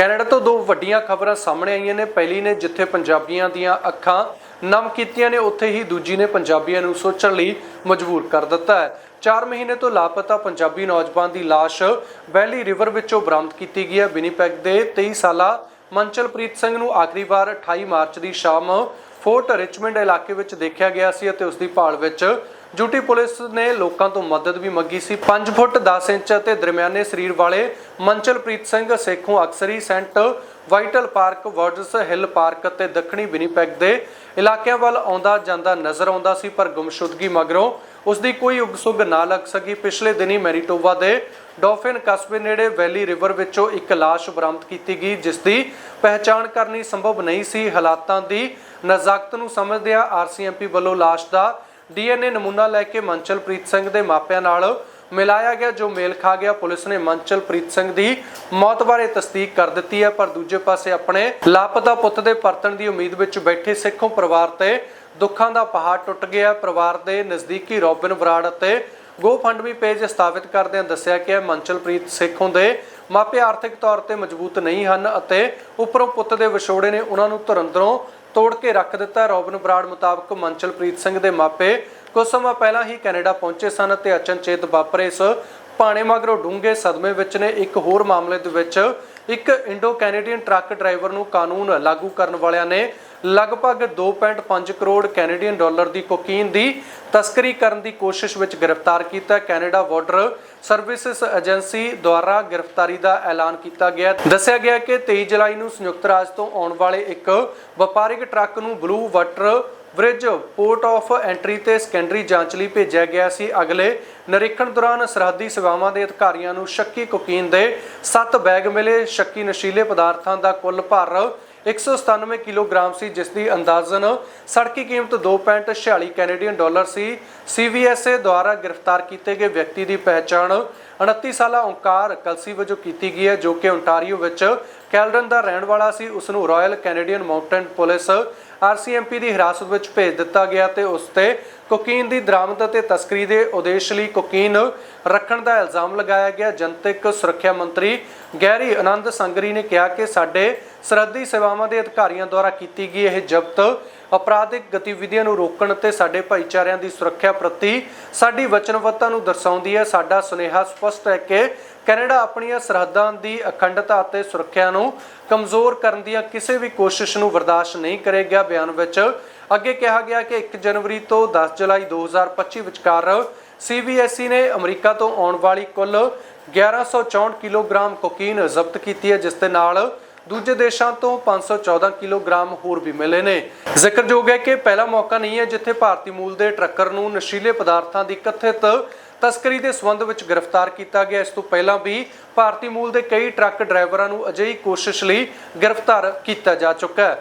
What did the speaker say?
Canada ਤੋਂ ਦੋ ਵੱਡੀਆਂ ਖਬਰਾਂ ਸਾਹਮਣੇ ਆਈਆਂ ਨੇ। ਪਹਿਲੀ ਨੇ ਜਿੱਥੇ ਪੰਜਾਬੀਆਂ ਦੀਆਂ ਅੱਖਾਂ ਨਮ ਕੀਤੀਆਂ ਨੇ, ਉੱਥੇ ਹੀ ਦੂਜੀ ਨੇ ਪੰਜਾਬੀਆਂ ਨੂੰ ਸੋਚਣ ਲਈ ਮਜਬੂਰ ਕਰ ਦਿੱਤਾ ਹੈ। 4 ਮਹੀਨੇ ਤੋਂ ਲਾਪਤਾ ਪੰਜਾਬੀ ਨੌਜਵਾਨ ਦੀ ਲਾਸ਼ ਵੈਲੀ ਰਿਵਰ ਵਿੱਚੋਂ ਬਰਾਮਦ ਕੀਤੀ ਗਈ ਹੈ। ਬਿਨੀਪੈਕ ਦੇ 23 ਸਾਲਾ ਮੰਚਲਪ੍ਰੀਤ ਸਿੰਘ ਨੂੰ ਆਖਰੀ ਵਾਰ 28 ਮਾਰਚ ਦੀ ਸ਼ਾਮ ਫੋਰਟ ਰਿਚਮੰਡ ਇਲਾਕੇ ਵਿੱਚ ਦੇਖਿਆ ਗਿਆ ਸੀ ਅਤੇ ਉਸ ਦੀ ਭਾਲ ਵਿੱਚ ਡਿਊਟੀ ਪੁਲਿਸ ਨੇ ਲੋਕਾਂ ਤੋਂ ਮਦਦ ਵੀ ਮੰਗੀ ਸੀ। 5 ਫੁੱਟ 10 ਇੰਚ ਅਤੇ ਦਰਮਿਆਨੇ ਸਰੀਰ ਵਾਲੇ Manchalpreet Singh Sekhon ਅਕਸਰੀ Saint Vital Park, Wards Hill Park ਅਤੇ ਦੱਖਣੀ ਵਿਨੀਪੈਗ ਦੇ ਇਲਾਕਿਆਂ ਵੱਲ ਆਉਂਦਾ ਜਾਂਦਾ ਨਜ਼ਰ ਆਉਂਦਾ ਸੀ, ਪਰ ਗੁੰਮਸ਼ੁਦਗੀ ਮਗਰੋਂ ਉਸ ਦੀ ਕੋਈ ਉਗਸੁਗ ਨਾ ਲੱਗ ਸਕੀ। ਪਿਛਲੇ ਦਿਨੀ ਮੈਰੀਟੋਵਾ ਦੇ ਡੌਫਿਨ ਕਸਬੇ ਨੇੜੇ ਵੈਲੀ ਰਿਵਰ ਵਿੱਚੋਂ ਇੱਕ ਲਾਸ਼ ਬਰਾਮਦ ਕੀਤੀ ਗਈ, ਜਿਸ ਦੀ ਪਹਿਚਾਣ ਕਰਨੀ ਸੰਭਵ ਨਹੀਂ ਸੀ। ਹਾਲਾਤਾਂ ਦੀ ਨਜ਼ਾਕਤ ਨੂੰ ਸਮਝਦਿਆਂ ਆਰਸੀਐਮਪੀ ਵੱਲੋਂ ਲਾਸ਼ ਦਾ ਡੀਐਨਏ ਨਮੂਨਾ ਲੈ ਕੇ ਮੰਚਲਪ੍ਰੀਤ ਸਿੰਘ ਦੇ ਮਾਪਿਆਂ ਨਾਲ ਮਿਲਾਇਆ ਗਿਆ, ਜੋ ਮੇਲ ਖਾ ਗਿਆ। ਪੁਲਿਸ ਨੇ ਮੰਚਲਪ੍ਰੀਤ ਸਿੰਘ ਦੀ ਮੌਤ ਬਾਰੇ ਤਸਦੀਕ ਕਰ ਦਿੱਤੀ ਹੈ, ਪਰ ਦੂਜੇ ਪਾਸੇ ਆਪਣੇ ਲਾਪਤਾ ਪੁੱਤ ਦੇ ਪਰਤਣ ਦੀ ਉਮੀਦ ਵਿੱਚ ਬੈਠੇ ਸਿੱਖੋਂ ਪਰਿਵਾਰ ਤੇ ਦੁੱਖਾਂ ਦਾ ਪਹਾੜ ਟੁੱਟ ਗਿਆ ਪਰਿਵਾਰ ਦੇ ਨਜ਼ਦੀਕੀ ਰੋਬਿਨ ਬਰਾੜ ਅਤੇ ਗੋਫੰਡਮੀ ਪੇਜ ਸਥਾਪਿਤ ਕਰਦਿਆਂ ਦੱਸਿਆ ਕਿ ਇਹ ਮੰਚਲਪ੍ਰੀਤ ਸੇਖੋਂ ਦੇ ਮਾਪੇ ਆਰਥਿਕ ਤੌਰ ਤੇ ਮਜ਼ਬੂਤ ਨਹੀਂ ਹਨ ਅਤੇ ਉੱਪਰੋਂ ਪੁੱਤ ਦੇ ਵਿਛੋੜੇ ਨੇ ਉਹਨਾਂ ਨੂੰ ਧਰੰਦਰੋਂ ਤੋੜ ਕੇ ਰੱਖ ਦਿੱਤਾ। ਰੋਬਿਨ ਬਰਾੜ ਮੁਤਾਬਕ ਮੰਚਲਪ੍ਰੀਤ ਸਿੰਘ ਦੇ ਮਾਪੇ ਕੁਝ ਸਮਾਂ ਪਹਿਲਾਂ ਹੀ ਕੈਨੇਡਾ ਪਹੁੰਚੇ ਸਨ ਅਤੇ ਅਚਨਚੇਤ ਵਾਪਰੇ। ਇਸ ਪਾਣੇ ਮਗਰੋਂ ਡੂੰਘੇ ਸਦਮੇ ਵਿੱਚ ਨੇ ਇੱਕ ਹੋਰ ਮਾਮਲੇ ਦੇ ਵਿੱਚ ਇੱਕ ਇੰਡੋ ਕੈਨੇਡੀਅਨ ਟਰੱਕ ਡਰਾਈਵਰ ਨੂੰ ਕਾਨੂੰਨ ਲਾਗੂ ਕਰਨ ਵਾਲਿਆਂ ਨੇ ਲਗਭਗ 2.5 ਕਰੋੜ ਕੈਨੇਡੀਅਨ ਡਾਲਰ ਦੀ ਕੋਕੀਨ ਦੀ ਤਸਕਰੀ ਕਰਨ ਦੀ ਕੋਸ਼ਿਸ਼ ਵਿੱਚ ਗ੍ਰਿਫਤਾਰ ਕੀਤਾ ਕੈਨੇਡਾ ਬਾਰਡਰ ਸਰਵਿਸਿਜ਼ ਏਜੰਸੀ ਦੁਆਰਾ ਗ੍ਰਿਫਤਾਰੀ ਦਾ ਐਲਾਨ ਕੀਤਾ ਗਿਆ ਦੱਸਿਆ ਗਿਆ ਕਿ 23 ਜੁਲਾਈ ਨੂੰ ਸੰਯੁਕਤ ਰਾਜ ਤੋਂ ਆਉਣ ਵਾਲੇ ਇੱਕ ਵਪਾਰਿਕ ਟਰੱਕ ਨੂੰ Blue Water Bridge Port of Entry ਤੇ ਸੈਕੰਡਰੀ ਜਾਂਚ ਲਈ ਭੇਜਿਆ ਗਿਆ ਸੀ। ਅਗਲੇ ਨਿਰੀਖਣ ਦੌਰਾਨ ਸਰਹੱਦੀ ਸੇਵਾਵਾਂ ਦੇ ਅਧਿਕਾਰੀਆਂ ਨੂੰ ਸ਼ੱਕੀ ਕੋਕੀਨ ਦੇ 7 ਬੈਗ ਮਿਲੇ। ਸ਼ੱਕੀ ਨਸ਼ੀਲੇ ਪਦਾਰਥਾਂ ਦਾ ਕੁੱਲ ਭਰ 197 ਕਿਲੋਗ੍ਰਾਮ ਸੀ ਜਿਸ ਦੀ ਅੰਦਾਜ਼ਨ ਸੜਕੀ ਕੀਮਤ 2.46 ਕੈਨੇਡੀਅਨ ਡਾਲਰ ਸੀ। ਸੀਵੀਐਸਏ ਦੁਆਰਾ ਗ੍ਰਿਫਤਾਰ ਕੀਤੇ ਗਏ ਵਿਅਕਤੀ ਦੀ ਪਹਿਚਾਣ 29 ਸਾਲਾ ਓਂਕਾਰ ਕਲਸੀ ਵਜੋਂ ਕੀਤੀ ਗਈ ਹੈ, ਜੋ ਕਿ ਓਨਟਾਰੀਓ ਵਿੱਚ ਕੈਲਡਨ ਦਾ ਰਹਿਣ ਵਾਲਾ ਸੀ। ਉਸ ਨੂੰ Royal Canadian Mounted Police RCMP ਦੀ ਹਿਰਾਸਤ ਵਿੱਚ ਭੇਜ ਦਿੱਤਾ ਗਿਆ ਤੇ ਉਸ ਤੇ ਕੋਕੀਨ ਦੀ ਦਰਾਮਦ ਅਤੇ ਤਸਕਰੀ ਦੇ ਉਦੇਸ਼ ਲਈ ਕੋਕੀਨ ਰੱਖਣ ਦਾ ਇਲਜ਼ਾਮ ਲਗਾਇਆ ਗਿਆ। ਜਨਤਕ ਸੁਰੱਖਿਆ ਮੰਤਰੀ ਗਹਿਰੀ ਆਨੰਦ ਸੰਗਰੀ ਨੇ ਕਿਹਾ ਕਿ ਸਾਡੇ ਸਰਹੱਦੀ ਸੇਵਾਵਾਂ ਦੇ ਅਧਿਕਾਰੀਆਂ ਦੁਆਰਾ ਕੀਤੀ ਗਈ ਇਹ ਜ਼ਬਤ ਅਪਰਾਧਿਕ ਗਤੀਵਿਧੀਆਂ ਨੂੰ ਰੋਕਣ ਅਤੇ ਸਾਡੇ ਭਾਈਚਾਰਿਆਂ ਦੀ ਸੁਰੱਖਿਆ ਪ੍ਰਤੀ ਸਾਡੀ ਵਚਨਬੱਧਤਾ ਨੂੰ ਦਰਸਾਉਂਦੀ ਹੈ। ਸਾਡਾ ਸੁਨੇਹਾ ਸਪਸ਼ਟ ਹੈ ਕਿ ਕੈਨੇਡਾ ਆਪਣੀਆਂ ਸਰਹੱਦਾਂ ਦੀ ਅਖੰਡਤਾ ਅਤੇ ਸੁਰੱਖਿਆ ਨੂੰ ਕਮਜ਼ੋਰ ਕਰਨ ਦੀਆਂ ਕਿਸੇ ਵੀ ਕੋਸ਼ਿਸ਼ ਨੂੰ ਬਰਦਾਸ਼ਤ ਨਹੀਂ ਕਰੇਗਾ। ਬਿਆਨ ਵਿੱਚ ਅੱਗੇ ਕਿਹਾ ਗਿਆ ਕਿ 1 ਜਨਵਰੀ ਤੋਂ 10 ਜੁਲਾਈ 2025 ਵਿਚਕਾਰ ਸੀਬੀਐਸਈ ਨੇ ਅਮਰੀਕਾ ਤੋਂ ਆਉਣ ਵਾਲੀ ਕੁੱਲ 1164 ਕਿਲੋਗ੍ਰਾਮ ਕੋਕੀਨ ਜ਼ਬਤ ਕੀਤੀ ਹੈ, ਜਿਸ ਦੇ ਨਾਲ ਦੂਜੇ ਦੇਸ਼ਾਂ ਤੋਂ 514 ਕਿਲੋਗ੍ਰਾਮ ਹੋਰ ਵੀ ਮਿਲੇ ਨੇ। ਜ਼ਿਕਰਯੋਗ ਹੈ ਕਿ ਪਹਿਲਾ ਮੌਕਾ ਨਹੀਂ ਹੈ ਜਿੱਥੇ ਭਾਰਤੀ ਮੂਲ ਦੇ ਟਰੱਕਰ ਨੂੰ ਨਸ਼ੀਲੇ ਪਦਾਰਥਾਂ ਦੀ ਕਥਿਤ ਤਸਕਰੀ ਦੇ ਸਬੰਧ ਵਿੱਚ ਗ੍ਰਿਫਤਾਰ ਕੀਤਾ ਗਿਆ। ਇਸ ਤੋਂ ਪਹਿਲਾਂ ਵੀ ਭਾਰਤੀ ਮੂਲ ਦੇ ਕਈ ਟਰੱਕ ਡਰਾਈਵਰਾਂ ਨੂੰ ਅਜਿਹੀ ਕੋਸ਼ਿਸ਼ ਲਈ ਗ੍ਰਿਫਤਾਰ ਕੀਤਾ ਜਾ ਚੁੱਕਾ ਹੈ।